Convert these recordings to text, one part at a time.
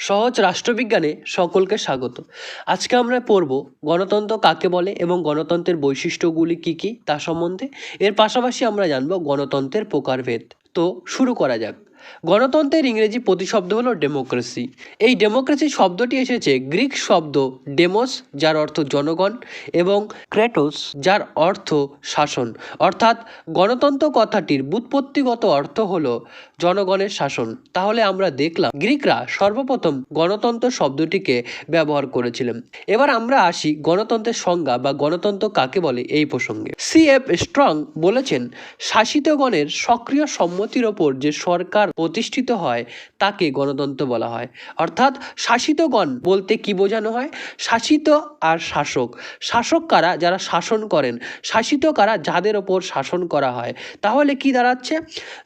সহজ রাষ্ট্রবিজ্ঞানে সকলকে স্বাগত। আজকে আমরা পড়ব গণতন্ত্র কাকে বলে এবং গণতন্ত্রের বৈশিষ্ট্যগুলি কি কি তা সম্বন্ধে। এর পাশাপাশি আমরা জানব গণতন্ত্রের প্রকারভেদ। তো শুরু করা যাক। গণতন্ত্রের ইংরেজি প্রতিশব্দ হলো ডেমোক্রেসি এই ডেমোক্রেসি শব্দটি এসেছে গ্রিক শব্দ ডেমোস যার অর্থ জনগণ, এবং ক্রেটোস যার অর্থ শাসন। অর্থাৎ গণতন্ত্র কথাটির বুৎপত্তিগত অর্থ হল জনগণের শাসন। তাহলে আমরা দেখলাম গ্রিকরা সর্বপ্রথম গণতন্ত্র শব্দটিকে ব্যবহার করেছিলেন। এবার আমরা আসি গণতন্ত্রের সংজ্ঞা বা গণতন্ত্র কাকে বলে এই প্রসঙ্গে। সি এফ স্ট্রং বলেছেন, শাসিতগণের সক্রিয় সম্মতির ওপর যে সরকার প্রতিষ্ঠিত হয়, তাকে গণতন্ত্র বলা হয়। অর্থাৎ শাসিতগণ বলতে কি বোঝানো হয়? শাসিত আর শাসক। শাসক কারা? যারা শাসন করেন। শাসিত কারা? যাদের ওপর শাসন করা হয়। তাহলে কি দাঁড়াচ্ছে?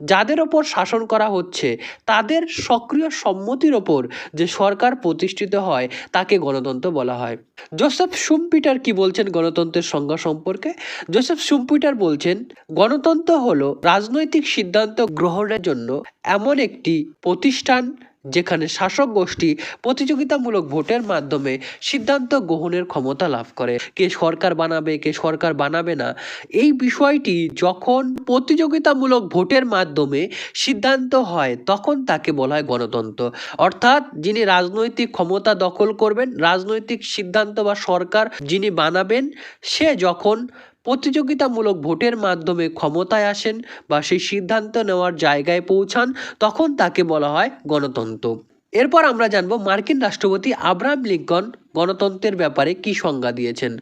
যাদের ওপর শাসন করা হচ্ছে, তাদের সক্রিয় সম্মতির ওপর যে সরকার প্রতিষ্ঠিত হয়, তাকে গণতন্ত্র বলা হয়। জোসেফ সুম্পিটার কি বলছেন গণতন্ত্রের সংজ্ঞা সম্পর্কে? জোসেফ শুম্পিটার বলছেন, গণতন্ত্র হলো রাজনৈতিক সিদ্ধান্ত গ্রহণের জন্য এমন একটি প্রতিষ্ঠান যেখানে শাসক গোষ্ঠী প্রতিযোগিতামূলক ভোটের মাধ্যমে সিদ্ধান্ত গ্রহণের ক্ষমতা লাভ করে। কে সরকার বানাবে, কে সরকার বানাবে না, এই বিষয়টি যখন প্রতিযোগিতামূলক ভোটের মাধ্যমে সিদ্ধান্ত হয়, তখন তাকে বলা হয় গণতন্ত্র। অর্থাৎ যিনি রাজনৈতিক ক্ষমতা দখল করবেন, রাজনৈতিক সিদ্ধান্ত বা সরকার যিনি বানাবেন, সে যখন প্রতিযোগিতামূলক ভোটের মাধ্যমে ক্ষমতায় আসেন বা সেই সিদ্ধান্ত নেওয়ার জায়গায় পৌঁছান, তখন তাকে বলা হয় গণতন্ত্র। এরপর আমরা জানব মার্কিন রাষ্ট্রপতি আব্রাহাম লিঙ্কন গণতন্ত্রের ব্যাপারে কি সংজ্ঞা দিয়েছেন।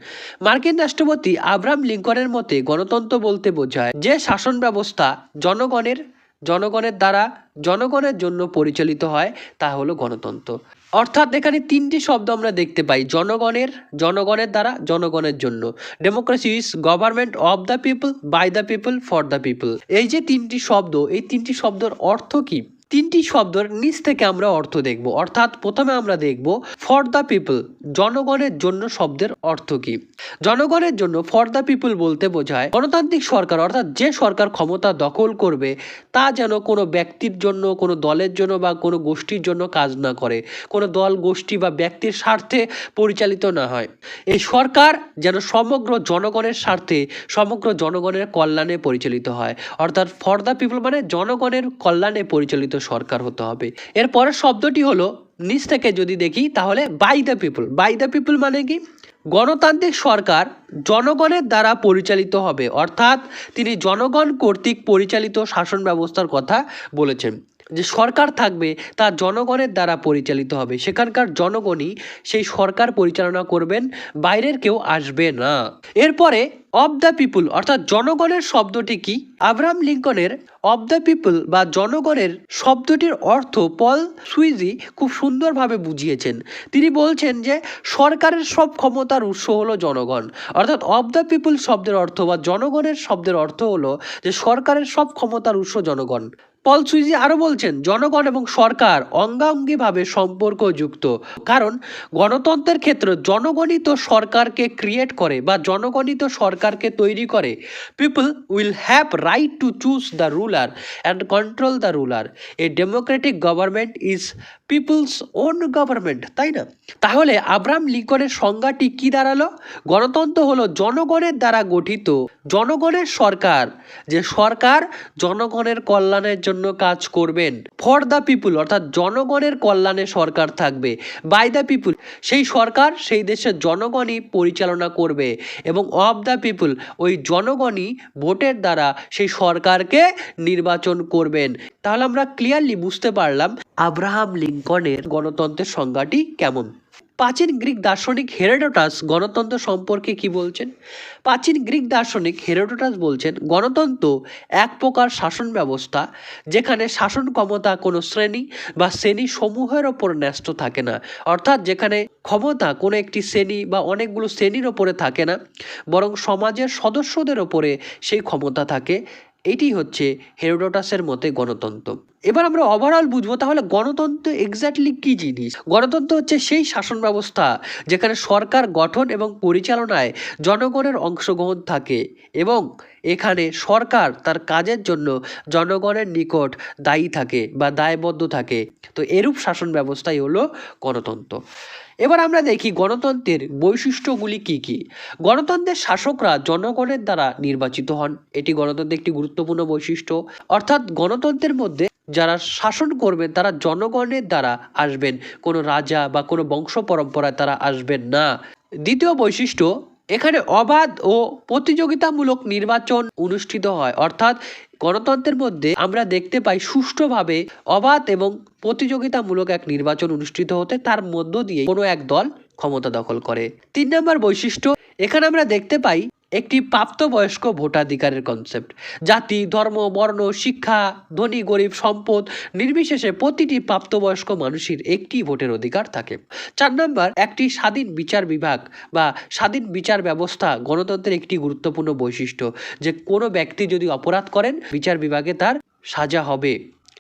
মার্কিন রাষ্ট্রপতি আব্রাহাম লিঙ্কনের মতে গণতন্ত্র বলতে বোঝায় যে শাসন ব্যবস্থা জনগণের জনগণের দ্বারা, জনগণের জন্য পরিচালিত হয়, তা হলো গণতন্ত্র। অর্থাৎ এখানে তিনটি শব্দ আমরা দেখতে পাই, জনগণের জনগণের দ্বারা, জনগণের জন্য। Democracy is government of the people by the people for the people এই যে তিনটি শব্দ, এই তিনটি শব্দের অর্থ কি? তিনটি শব্দের নিচ থেকে আমরা অর্থ দেখব। অর্থাৎ প্রথমে আমরা দেখব ফর দ্য পিপল জনগণের জন্য শব্দের অর্থ কি? জনগণের জন্য ফর দ্য পিপল বলতে বোঝায় গণতান্ত্রিক সরকার, অর্থাৎ যে সরকার ক্ষমতা দখল করবে, তা যেন কোনো ব্যক্তির জন্য, কোনো দলের জন্য বা কোনো গোষ্ঠীর জন্য কাজ না করে, কোনো দল, গোষ্ঠী বা ব্যক্তির স্বার্থে পরিচালিত না হয়। এই সরকার যেন সমগ্র জনগণের স্বার্থে, সমগ্র জনগণের কল্যাণে পরিচালিত হয়। অর্থাৎ ফর দ্য পিপল মানে জনগণের কল্যাণে পরিচালিত সরকার হতে হবে। এর পরের শব্দটি হলো নিচ থেকে যদি দেখি, তাহলে by the people by the people মানে কি? গণতান্ত্রিক সরকার জনগণের দ্বারা পরিচালিত হবে। অর্থাৎ তিনি জনগণ কর্তৃক পরিচালিত শাসন ব্যবস্থার কথা বলেছেন। যে সরকার থাকবে তা জনগণের দ্বারা পরিচালিত হবে। সেখানকার জনগণই সেই সরকার পরিচালনা করবেন, বাইরের কেউ আসবে না। এরপরে অব দ্য পিপুল অর্থাৎ জনগণের শব্দটি কি? আব্রাহাম লিঙ্কনের অব দ্য পিপল বা জনগণের শব্দটির অর্থ পল সুইজি খুব সুন্দরভাবে বুঝিয়েছেন। তিনি বলছেন যে, সরকারের সব ক্ষমতার উৎস হলো জনগণ। অর্থাৎ অব দ্য পিপুল শব্দের অর্থ বা জনগণের শব্দের অর্থ হলো যে সরকারের সব ক্ষমতার উৎস জনগণ। পল সুইজি আরও বলছেন, জনগণ এবং সরকার অঙ্গাঙ্গিভাবে সম্পর্কযুক্ত। কারণ গণতন্ত্রের ক্ষেত্রে জনগণই তো সরকারকে ক্রিয়েট করে বা জনগণই তো সরকারকে তৈরি করে। People will have right to choose the ruler and control the ruler a democratic government is people's own government তাই না? তাহলে আব্রাহাম লিঙ্কনের সংজ্ঞাটি কি দাঁড়াল? গণতন্ত্র হলো জনগণের দ্বারা গঠিত, জনগণের সরকার, যে সরকার জনগণের কল্যাণের জন্য কাজ করবেন। ফর দ্য পিপুল অর্থাৎ জনগণের কল্যাণে সরকার থাকবে। বাই দ্য পিপুল সেই সরকার সেই দেশের জনগণই পরিচালনা করবে এবং অফ দ্য পিপুল ওই জনগণই ভোটের দ্বারা সেই সরকারকে নির্বাচন করবেন। তাহলে আমরা ক্লিয়ারলি বুঝতে পারলাম, আব্রাহাম লিঙ্কনের গণতন্ত্রের সংজ্ঞাটি কেমন? প্রাচীন গ্রিক দার্শনিক হেরোডোটাস গণতন্ত্র সম্পর্কে কি বলছেন? প্রাচীন গ্রিক দার্শনিক হেরোডোটাস বলছেন, গণতন্ত্র এক প্রকার শাসন ব্যবস্থা যেখানে শাসন ক্ষমতা কোনো শ্রেণি বা শ্রেণি সমূহের ওপর ন্যস্ত থাকে না। অর্থাৎ যেখানে ক্ষমতা কোনো একটি শ্রেণি বা অনেকগুলো শ্রেণির ওপরে থাকে না, বরং সমাজের সদস্যদের ওপরে সেই ক্ষমতা থাকে। এটি হচ্ছে হেরোডোটাসের মতে গণতন্ত্র। এবার আমরা ওভারঅল বুঝব তাহলে গণতন্ত্র এক্স্যাক্টলি কি জিনিস? গণতন্ত্র হচ্ছে সেই শাসন ব্যবস্থা যেখানে সরকার গঠন এবং পরিচালনায় জনগণের অংশগ্রহণ থাকে এবং এখানে সরকার তার কাজের জন্য জনগণের নিকট দায়ী থাকে বা দায়বদ্ধ থাকে। তো এরূপ শাসন ব্যবস্থাই হলো গণতন্ত্র। এবার আমরা দেখি গণতন্ত্রের বৈশিষ্ট্যগুলি কি কি? গণতন্ত্রের শাসকরা জনগণের দ্বারা নির্বাচিত হন। এটি গণতন্ত্রের একটি গুরুত্বপূর্ণ বৈশিষ্ট্য। অর্থাৎ গণতন্ত্রের মধ্যে যারা শাসন করবেন, তারা জনগণের দ্বারা আসবেন। কোনো রাজা বা কোনো বংশ পরম্পরায় তারা আসবেন না। দ্বিতীয় বৈশিষ্ট্য, এখানে অবাধ ও প্রতিযোগিতামূলক নির্বাচন অনুষ্ঠিত হয়। অর্থাৎ গণতন্ত্রের মধ্যে আমরা দেখতে পাই সুষ্ঠুভাবে অবাধ এবং প্রতিযোগিতামূলক এক নির্বাচন অনুষ্ঠিত হতে, তার মধ্য দিয়ে কোনো এক দল ক্ষমতা দখল করে। তিন নম্বর বৈশিষ্ট্য, এখানে আমরা দেখতে পাই একটি প্রাপ্তবয়স্ক ভোটাধিকারের কনসেপ্ট জাতি, ধর্ম, বর্ণ, শিক্ষা, ধনী, গরিব, সম্পদ, নির্বিশেষে প্রতিটি প্রাপ্তবয়স্ক মানুষের একটি ভোটের অধিকার থাকে। চার নম্বর, একটি স্বাধীন বিচার বিভাগ বা স্বাধীন বিচার ব্যবস্থা গণতন্ত্রের একটি গুরুত্বপূর্ণ বৈশিষ্ট্য, যে কোনো ব্যক্তি যদি অপরাধ করেন, বিচার বিভাগে তার সাজা হবে।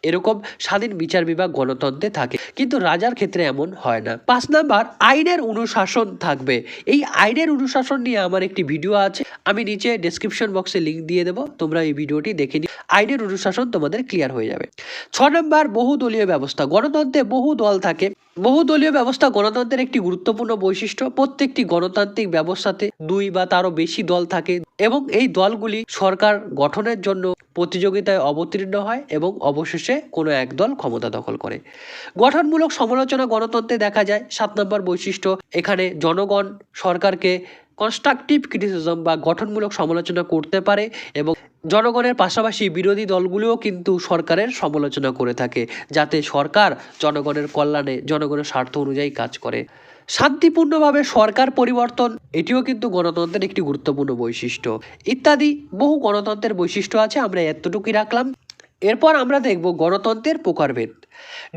এরকম স্বাধীন বিচার বিভাগ গণতন্ত্রে থাকে। কিন্তু রাজার ক্ষেত্রে এমন হয় না। পাঁচ নাম্বার, আইনের অনুশাসন থাকবে। এই আইনের অনুশাসন নিয়ে আমার একটি ভিডিও আছে। আমি নিচে ডিসক্রিপশন বক্সে লিঙ্ক দিয়ে দেবো। তোমরা এই ভিডিওটি দেখে নিই আইনের অনুশাসন তোমাদের ক্লিয়ার হয়ে যাবে। ছ নম্বর, বহুদলীয় ব্যবস্থা। গণতন্ত্রে বহু দল থাকে। বহুদলীয় ব্যবস্থা গণতন্ত্রের একটি গুরুত্বপূর্ণ বৈশিষ্ট্য। প্রত্যেকটি গণতান্ত্রিক ব্যবস্থাতে দুই বা তারও বেশি দল থাকে এবং এই দলগুলি সরকার গঠনের জন্য প্রতিযোগিতায় অবতীর্ণ হয় এবং অবশেষে কোনো এক দল ক্ষমতা দখল করে। গঠনমূলক সমালোচনা গণতন্ত্রে দেখা যায়। সাত নম্বর বৈশিষ্ট্য, এখানে জনগণ সরকারকে কনস্ট্রাকটিভ ক্রিটিসিজম বা গঠনমূলক সমালোচনা করতে পারে এবং জনগণের পাশাপাশি বিরোধী দলগুলিও কিন্তু সরকারের সমালোচনা করে থাকে, যাতে সরকার জনগণের কল্যাণে, জনগণের স্বার্থ অনুযায়ী কাজ করে। শান্তিপূর্ণভাবে সরকার পরিবর্তন, এটিও কিন্তু গণতন্ত্রের একটি গুরুত্বপূর্ণ বৈশিষ্ট্য। ইত্যাদি বহু গণতন্ত্রের বৈশিষ্ট্য আছে, আমরা এতটুকুই রাখলাম। এরপর আমরা দেখব গণতন্ত্রের প্রকারভেদ।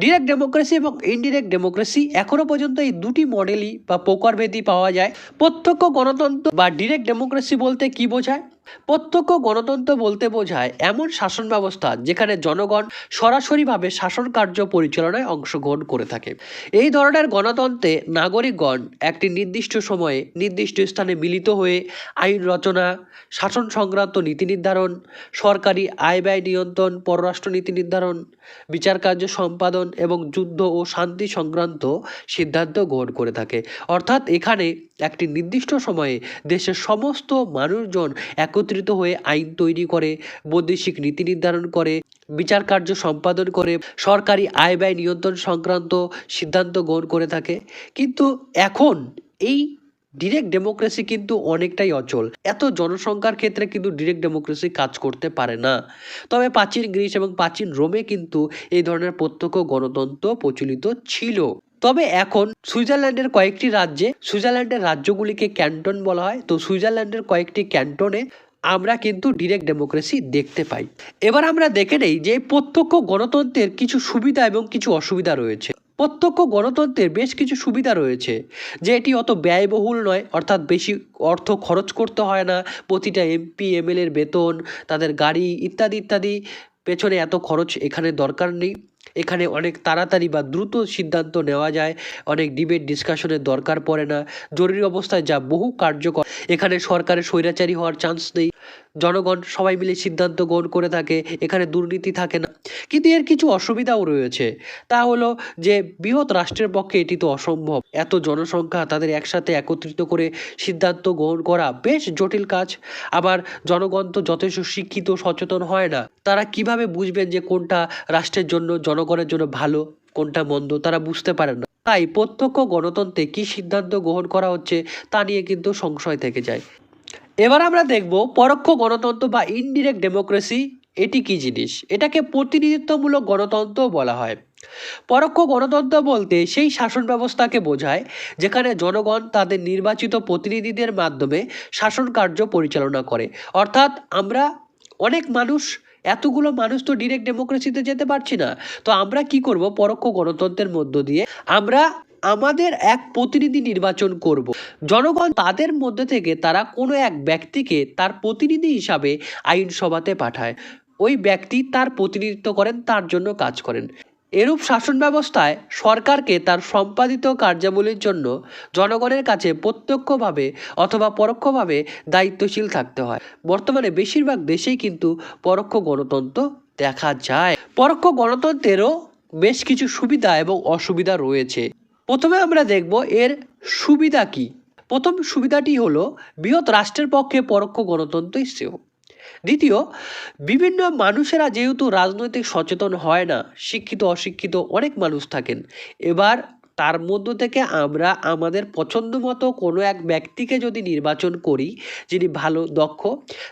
ডিরেক্ট ডেমোক্রেসি এবং ইনডিরেক্ট ডেমোক্রেসি এখনও পর্যন্ত এই দুটি মডেলই বা প্রকারভেদই পাওয়া যায়। প্রত্যক্ষ গণতন্ত্র বা ডিরেক্ট ডেমোক্রেসি বলতে কি বোঝায়? প্রত্যক্ষ গণতন্ত্র বলতে বোঝায় এমন শাসন ব্যবস্থা যেখানে জনগণ সরাসরিভাবে শাসন কার্য পরিচালনায় অংশগ্রহণ করে থাকে। এই ধরনের গণতন্ত্রে নাগরিকগণ একটি নির্দিষ্ট সময়ে নির্দিষ্ট স্থানে মিলিত হয়ে আইন রচনা, শাসন সংক্রান্ত নীতি নির্ধারণ, সরকারি আয় ব্যয় নিয়ন্ত্রণ, পররাষ্ট্র নীতি নির্ধারণ, বিচার কার্য সম্পাদন এবং যুদ্ধ ও শান্তি সংক্রান্ত সিদ্ধান্ত গ্রহণ করে থাকে। অর্থাৎ এখানে একটি নির্দিষ্ট সময়ে দেশের সমস্ত মানুষজন একত্রিত হয়ে আইন তৈরি করে, বৈদেশিক নীতি নির্ধারণ করে, বিচার কার্য সম্পাদন করে, সরকারি আয় ব্যয় নিয়ন্ত্রণ সংক্রান্ত সিদ্ধান্ত গ্রহণ করে থাকে। কিন্তু এখন এই ডিরেক্ট ডেমোক্রেসি কিন্তু অনেকটাই অচল। এত জনসংখ্যার ক্ষেত্রে কিন্তু ডিরেক্ট ডেমোক্রেসি কাজ করতে পারে না। তবে প্রাচীন গ্রিস এবং প্রাচীন রোমে কিন্তু এই ধরনের প্রত্যক্ষ গণতন্ত্র প্রচলিত ছিল। তবে এখন সুইজারল্যান্ডের কয়েকটি রাজ্যে, সুইজারল্যান্ডের রাজ্যগুলিকে ক্যান্টন বলা হয়। তো সুইজারল্যান্ডের কয়েকটি ক্যান্টনে আমরা কিন্তু ডিরেক্ট ডেমোক্রেসি দেখতে পাই। এবার আমরা দেখে নেই যে প্রত্যক্ষ গণতন্ত্রের কিছু সুবিধা এবং কিছু অসুবিধা রয়েছে। প্রত্যক্ষ গণতন্ত্রের বেশ কিছু সুবিধা রয়েছে, যে এটি অত ব্যয়বহুল নয়, অর্থাৎ বেশি অর্থ খরচ করতে হয় না, প্রতিটা এমপি এমএলএর বেতন, তাদের গাড়ি ইত্যাদি ইত্যাদি, পেছনে এত খরচ এখানে দরকার নেই। এখানে অনেক তাড়াতাড়ি বা দ্রুত সিদ্ধান্ত নেওয়া যায়, অনেক ডিবেট ডিসকাশনের দরকার পড়ে না, জরুরি অবস্থায় যা বহু কার্যকর, এখানে সরকারের স্বৈরাচারী হওয়ার চান্স নেই। জনগণ সবাই মিলে সিদ্ধান্ত গ্রহণ করে থাকে, এখানে দুর্নীতি থাকে না। কিন্তু এর কিছু অসুবিধাও রয়েছে। তা হলো যে বৃহৎ রাষ্ট্রের পক্ষে এটি তো অসম্ভব। এত জনসংখ্যা তাদের একসাথে একত্রিত করে সিদ্ধান্ত গ্রহণ করা বেশ জটিল কাজ। আবার জনগণ তো যথেষ্ট শিক্ষিত, সচেতন হয় না। তারা কীভাবে বুঝবেন যে কোনটা রাষ্ট্রের জন্য, জনগণের জন্য ভালো, কোনটা মন্দ, তারা বুঝতে পারেন না। তাই প্রত্যক্ষ গণতন্ত্রে কী সিদ্ধান্ত গ্রহণ করা হচ্ছে তা নিয়ে কিন্তু সংশয় থেকে যায়। এবার আমরা দেখব পরোক্ষ গণতন্ত্র বা ইনডিরেক্ট ডেমোক্রেসি এটি কি জিনিস? এটাকে প্রতিনিধিত্বমূলক গণতন্ত্র বলা হয়। পরোক্ষ গণতন্ত্র বলতে সেই শাসন ব্যবস্থাকে বোঝায়, যেখানে জনগণ তাদের নির্বাচিত প্রতিনিধিদের মাধ্যমে শাসন কার্য পরিচালনা করে। অর্থাৎ আমরা অনেক মানুষ, এতগুলো মানুষ তো ডিরেক্ট ডেমোক্রেসিতে যেতে পারছি না। তো আমরা কি করব পরোক্ষ গণতন্ত্রের মধ্য দিয়ে? আমরা আমাদের এক প্রতিনিধি নির্বাচন করব। জনগণ তাদের মধ্যে থেকে তারা কোনো এক ব্যক্তিকে তার প্রতিনিধি হিসাবে আইনসভাতে পাঠায়। ওই ব্যক্তি তার প্রতিনিধিত্ব করেন, তার জন্য কাজ করেন। এরূপ শাসন ব্যবস্থায় সরকারকে তার সম্পাদিত কার্যাবলীর জন্য জনগণের কাছে প্রত্যক্ষভাবে অথবা পরোক্ষভাবে দায়িত্বশীল থাকতে হয়। বর্তমানে বেশিরভাগ দেশেই কিন্তু পরোক্ষ গণতন্ত্র দেখা যায়। পরোক্ষ গণতন্ত্রেরও বেশ কিছু সুবিধা এবং অসুবিধা রয়েছে। প্রথমে আমরা দেখব এর সুবিধা কি। প্রথম সুবিধাটি হলো বৃহৎ রাষ্ট্রের পক্ষে পরোক্ষ গণতন্ত্রই শ্রেয়। দ্বিতীয়, বিভিন্ন মানুষেরা যেহেতু রাজনৈতিক সচেতন হয় না, শিক্ষিত, অশিক্ষিত অনেক মানুষ থাকেন। এবার তার মধ্য থেকে আমরা আমাদের পছন্দ মতো কোনো এক ব্যক্তিকে যদি নির্বাচন করি, যিনি ভালো, দক্ষ,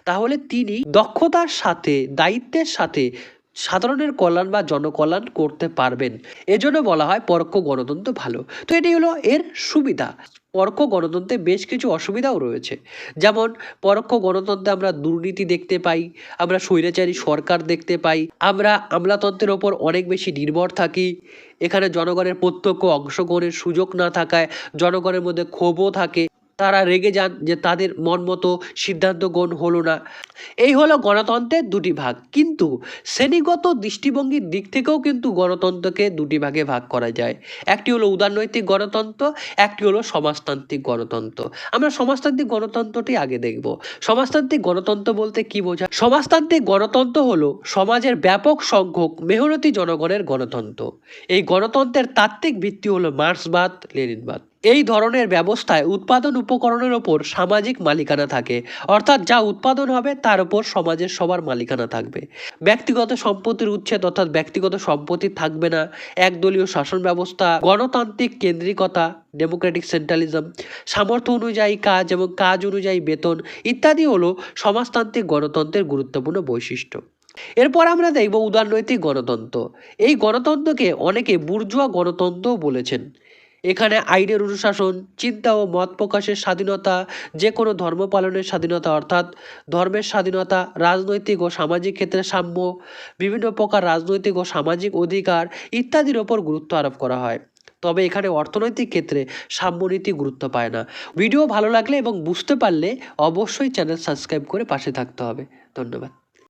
তাহলে তিনি দক্ষতার সাথে, দায়িত্বের সাথে সাধারণের কল্যাণ বা জনকল্যাণ করতে পারবেন। এজন্য বলা হয় পরোক্ষ গণতন্ত্র ভালো। তো এটি হলো এর সুবিধা। পরোক্ষ গণতন্ত্রে বেশ কিছু অসুবিধাও রয়েছে। যেমন, পরোক্ষ গণতন্ত্রে আমরা দুর্নীতি দেখতে পাই, আমরা স্বৈরাচারী সরকার দেখতে পাই, আমরা আমলাতন্ত্রের ওপর অনেক বেশি নির্ভর থাকি। এখানে জনগণের প্রত্যক্ষ অংশগ্রহণের সুযোগ না থাকায় জনগণের মধ্যে ক্ষোভও থাকে। তারা রেগে যান যে তাদের মন মতো সিদ্ধান্ত গ্রহণ হলো না। এই হলো গণতন্ত্রের দুটি ভাগ। কিন্তু শ্রেণীগত দৃষ্টিভঙ্গির দিক থেকেও কিন্তু গণতন্ত্রকে দুটি ভাগে ভাগ করা যায়। একটি হলো উদারনৈতিক গণতন্ত্র, একটি হলো সমাজতান্ত্রিক গণতন্ত্র। আমরা সমাজতান্ত্রিক গণতন্ত্রটি আগে দেখব। সমাজতান্ত্রিক গণতন্ত্র বলতে কি বোঝায়? সমাজতান্ত্রিক গণতন্ত্র হলো সমাজের ব্যাপক সংখ্যক মেহনতি জনগণের গণতন্ত্র। এই গণতন্ত্রের তাত্ত্বিক ভিত্তি হলো মার্ক্সবাদ, লেনিনবাদ। এই ধরনের ব্যবস্থায় উৎপাদন উপকরণের ওপর সামাজিক মালিকানা থাকে। অর্থাৎ যা উৎপাদন হবে, তার উপর সমাজের সবার মালিকানা থাকবে। ব্যক্তিগত সম্পত্তির উচ্ছেদ অর্থাৎ ব্যক্তিগত সম্পত্তি থাকবে না। একদলীয় শাসন ব্যবস্থা, গণতান্ত্রিক কেন্দ্রিকতা ডেমোক্রেটিক সেন্ট্রালিজম সামর্থ্য অনুযায়ী কাজ এবং কাজ অনুযায়ী বেতন ইত্যাদি হলো সমাজতান্ত্রিক গণতন্ত্রের গুরুত্বপূর্ণ বৈশিষ্ট্য। এরপর আমরা দেখব উদারনৈতিক গণতন্ত্র। এই গণতন্ত্রকে অনেকে বুর্জুয়া গণতন্ত্রও বলেছেন। এখানে আইনের অনুশাসন, চিন্তা ও মত প্রকাশের স্বাধীনতা, যে কোনো ধর্ম পালনের স্বাধীনতা অর্থাৎ ধর্মের স্বাধীনতা, রাজনৈতিক ও সামাজিক ক্ষেত্রে সাম্য, বিভিন্ন প্রকার রাজনৈতিক ও সামাজিক অধিকার ইত্যাদির ওপর গুরুত্ব আরোপ করা হয়। তবে এখানে অর্থনৈতিক ক্ষেত্রে সাম্যনীতি গুরুত্ব পায় না। ভিডিও ভালো লাগলে এবং বুঝতে পারলে অবশ্যই চ্যানেল সাবস্ক্রাইব করে পাশে থাকতে হবে। ধন্যবাদ।